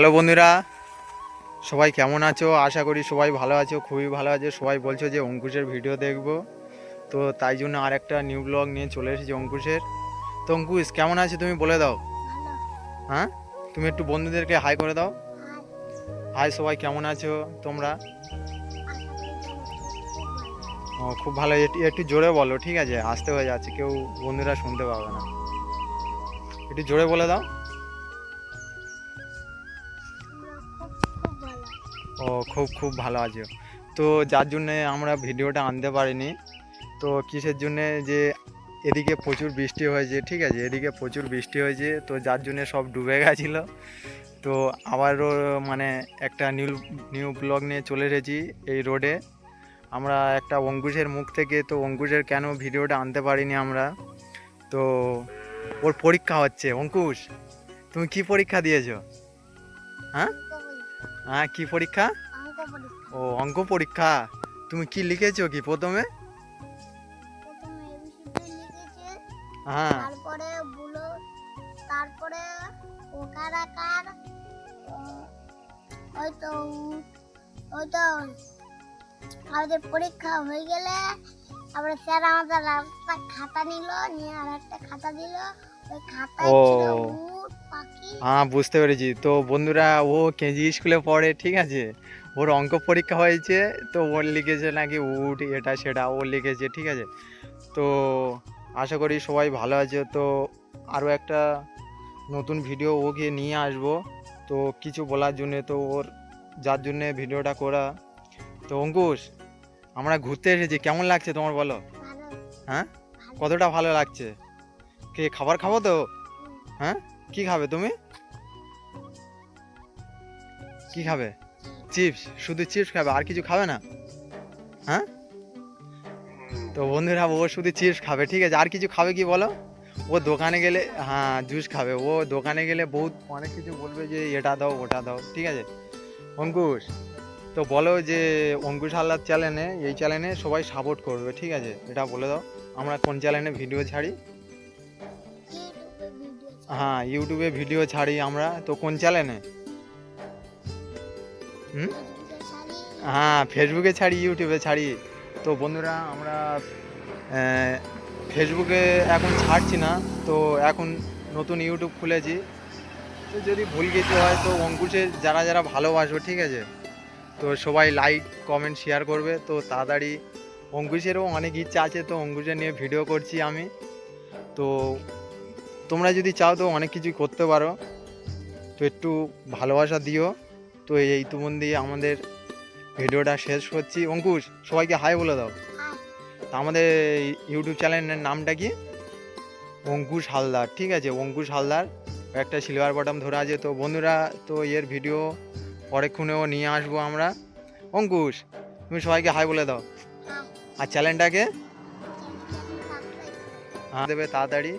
Hello বন্ধুরা সবাই কেমন আছো? আশা করি সবাই ভালো আছো খুবই ভালো আছো। সবাই বলছো যে অঙ্কুশের ভিডিও দেখব। তো তাই জন্য আর একটা নিউ ব্লগ নিয়ে চলে এসেছি অঙ্কুশের। তো অঙ্কুশ কেমন আছে তুমি বলে দাও। হ্যাঁ? তুমি একটু বন্ধুদেরকে হাই করে দাও। হাই সবাই কেমন আছো তোমরা? ও খুব ভালো। একটু জোরে বলো ঠিক আছে? আসতে হয়ে যাচ্ছে কেউ বন্ধুরা শুনতে পাবে না। একটু জোরে বলে দাও। ও, খুব খুব ভালো আছো। তো যার জন্যে আমরা ভিডিওটা আনতে পারিনি, তো কিসের জন্যে যে এদিকে প্রচুর বৃষ্টি হয়েছে, ঠিক আছে? এদিকে প্রচুর বৃষ্টি হয়েছে, তো যার জন্যে সব ডুবে গেছিল। তো আবারও মানে একটা নিউ নিউ ব্লগ নিয়ে চলে এসেছি এই রোডে। আমরা একটা অঙ্কুশের মুখ থেকে, তো অঙ্কুশের কেন ভিডিওটা আনতে পারিনি আমরা? তো ওর পরীক্ষা হচ্ছে, অঙ্কুশ, তুমি কি পরীক্ষা দিয়েছ? হ্যাঁ? হ্যাঁ কি পরীক্ষা? ও অঙ্ক পরীক্ষা। তুমি কি লিখেছো কি প্রথমে? হ্যাঁ। তারপরে বুলো তারপরে ওকার আকার ওই তো ওই তো আমাদের পরীক্ষা হয়ে গেলে তারপরে স্যার আমাদের খাতা নিল নিয়ে আর একটা খাতা দিল ওই খাতা ও। ছিল হ্যাঁ বুঝতে পেরেছি। তো বন্ধুরা ও কেজি স্কুলে পড়ে ঠিক আছে? ওর অঙ্ক পরীক্ষা হয়েছে তো ওর লিখেছে নাকি উট এটা সেটা ও লিখেছে ঠিক আছে? তো আশা করি সবাই ভালো আছে। তো আরও একটা নতুন ভিডিও ওকে নিয়ে আসব। তো কিছু বলার জন্যে তো ওর যার জন্যে ভিডিওটা করা। তো অঙ্কুশ আমরা ঘুরতে এসেছি। কেমন লাগছে তোমার বলো? হ্যাঁ? কতটা ভালো লাগছে? কে খাবার খাব তো? হ্যাঁ? কি খাবে তুমি? কি খাবে? চিপস, শুধু চিপস খাবে, আর কিছু খাবে না? হ্যাঁ? তো বন্ধুরা, ও শুধু চিপস খাবে, ঠিক আছে? আর কিছু খাবে কি বলো? ও দোকানে গেলে হ্যাঁ জুস খাবে। ও দোকানে গেলে বহুত, অনেক কিছু বলবে যে, এটা দাও, ওটা দাও, ঠিক আছে? অঙ্কুশ, তো বলো যে, অঙ্কুশ হাল্লার চ্যানেলে এই চ্যানেলে সবাই সাপোর্ট করবে, ঠিক আছে? এটা বলে দাও। আমরা কোন চ্যানেলে ভিডিও ছাড়ি? হ্যাঁ ইউটিউবে ভিডিও ছাড়ি আমরা। তো কোন চ্যানেলে হুম? হ্যাঁ ফেসবুকে ছাড়ি ইউটিউবে ছাড়ি। তো বন্ধুরা, আমরা ফেসবুকে এখন ছাড়ছি না। তো এখন নতুন ইউটিউব খুলেছি। তো যদি ভুল কিছু হয়, তো অঙ্কুশের যারা যারা ভালোবাসবে, ঠিক আছে? তো সবাই লাইক কমেন্ট শেয়ার করবে। তো তাড়াতাড়ি অঙ্কুশেরও অনেক ইচ্ছা আছে, তো অঙ্কুশের নিয়ে ভিডিও করছি আমি। তো তোমরা যদি চাও তো অনেক কিছুই করতে পারো। তো একটু ভালোবাসা দিও। তো এই তুমন দিয়ে আমাদের ভিডিওটা শেষ করছি। অঙ্কুশ সবাইকে হাই বলে দাও। আমাদের ইউটিউব চ্যানেলের নামটা কি? অঙ্কুশ হালদার ঠিক আছে? অঙ্কুশ হালদার একটা সিলভার বটম ধরে আছে। তো বন্ধুরা তো এর ভিডিও পরেক্ষণেও নিয়ে আসব আমরা। অঙ্কুশ তুমি সবাইকে হাই বলে দাও। আর চ্যানেলটাকে হ্যাঁ দেবে তাড়াতাড়ি।